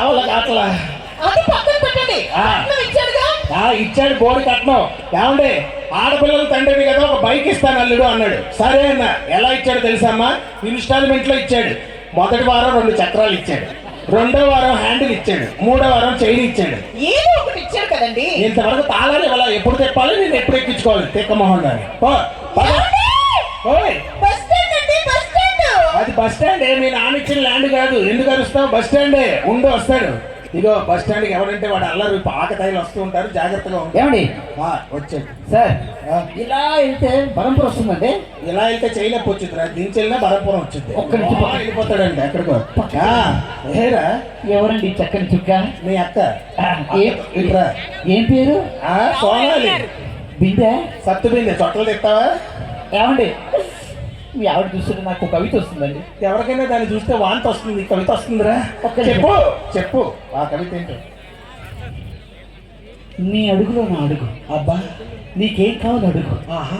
కావాలా కావట్లా అది పక్కన పెట్టండి. ఆ. కట్నం ఇచ్చాడుగా. ఆ ఇచ్చాడు బోర్డు కట్నం. ఏమండి? ఆడపిల్లల తండ్రివి కదా ఒక బైక్ ఇస్తాను అల్లుడు అన్నాడు. సరే అన్న ఎలా ఇచ్చాడు తెలుసమ్మా? ఇన్స్టాల్మెంట్లో ఇచ్చాడు. మొదటి వారం రెండు చక్రాలు ఇచ్చాడు. రెండో వారం హ్యాండిల్ ఇచ్చాడు. మూడో వారం చైన్ ఇచ్చాడు. ఏదో ఒకటి ఇచ్చాడు కదండి. ఇంతవరకు తాళాలు ఇవ్వాల? ఎప్పుడు తెప్పాలి? నేను ఎప్పుడు ఎక్కించుకోవాలి? తిక్కమోహన్ పో పద. బస్ స్టాండ్ మీ నాన్న ఇచ్చిన ల్యాండ్ కాదు. ఎందుకు అరుస్తావు? బస్ స్టాండే ఉండు వస్తాడు. ఇగో బస్ స్టాండ్కి ఎవరంటే వాడు అల్లరి పాకతాయిలు వస్తూ ఉంటారు. జాగ్రత్తగా ఉంటారు ఏమండి? వచ్చాడు సార్ ఇలా వెళ్తే బరంపూర్ వస్తుందండి? ఇలా వెళ్తే చైనప్పు వచ్చింది రా దించెళ్ళినా బలపురం వచ్చింది ఒక్క నిమిషం ఆ, వెళ్ళిపోతాడండి ఎక్కడికో ఏరా? ఎవరండి చక్కని చుక్క? మీ అక్క ఏ- ఇట్రా. ఏం పేరు? ఆ, సోనాలి. బిందె? సత్తుబింది చొట్టలు తెస్తావా ఏమండి? మీ ఆవిడ చూస్తుంటే నాకు కవిత వస్తుందండి. ఎవరికైనా దాన్ని చూస్తే వాంతి వస్తుంది కవిత వస్తుందిరా. చెప్పు చెప్పు. ఆ కవిత ఏంటో? నీ అడుగులో నా అడుగు. అబ్బా. నీకేం కావాలి అడుగు. ఆహా.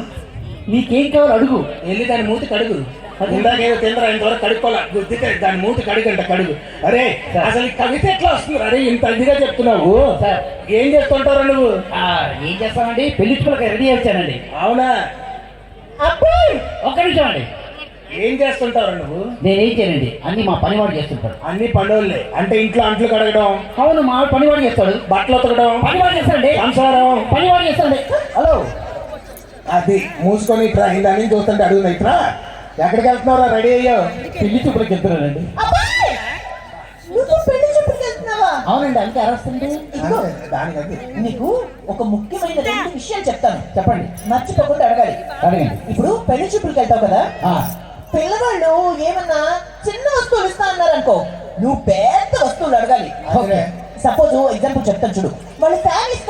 నీకేం కావాలి అడుగు. వెళ్ళి దాని మూతి కడుగు ఇందాకేదో తిందరా ఇంతవరకు కడుక్కోలే. గుద్దితే దాని మూతి కడుగంట కడుగు. అరే అసలు కవిత ఎట్లా వస్తుంది? అరే ఇంత ఇదిగా చెప్తున్నావు. సార్. ఏం చేస్తుంటారు నువ్వు? ఆ, ఏం చేస్తామండి పెళ్ళి రెడీ వచ్చానండి అవునా? ఒక్క నిమిషం అండి. ఏం చేస్తుంటారు నువ్వు? నేనేం చేయనండి. అన్ని మా పనివాడు చేస్తుంటాడు. అన్ని పండుగలే అంటే ఇంట్లో అంట్లు కడగడం. అవును మా పనివాడు చేస్తాడు. బట్టలు ఉతకడం. పనివాడు చేస్తాడండి. సంసారం. పనివాడు చేస్తాడండి. హలో. అది మూసుకొని ఇట్రా ఇందాని చూస్తుంటే అడుగున్నా ఇట్రా. ఎక్కడికి వెళ్తున్నారా రెడీ అయ్యావు పెళ్ళి చూపులకు వెళ్తున్నానండి. అవునండి అంతే అరస్తుంది దానికి అది నీకు ఒక ముఖ్యమైన రెండు విషయాలు చెప్తాను. చెప్పండి. మర్చిపోకుండా అడగాలి. అడగండి ఇప్పుడు పెళ్ళి చూపులకు వెళ్తావు కదా? పిల్లవాళ్ళు ఏమన్నా చిన్న వస్తువులు ఇస్తా అన్నారు అనుకో నువ్వు పెద్ద వస్తువులు అడగాలి. సపోజ్ ఎగ్జాంపుల్ చెప్తాను చూడు. వాళ్ళు ఫ్యాన్ ఇస్తా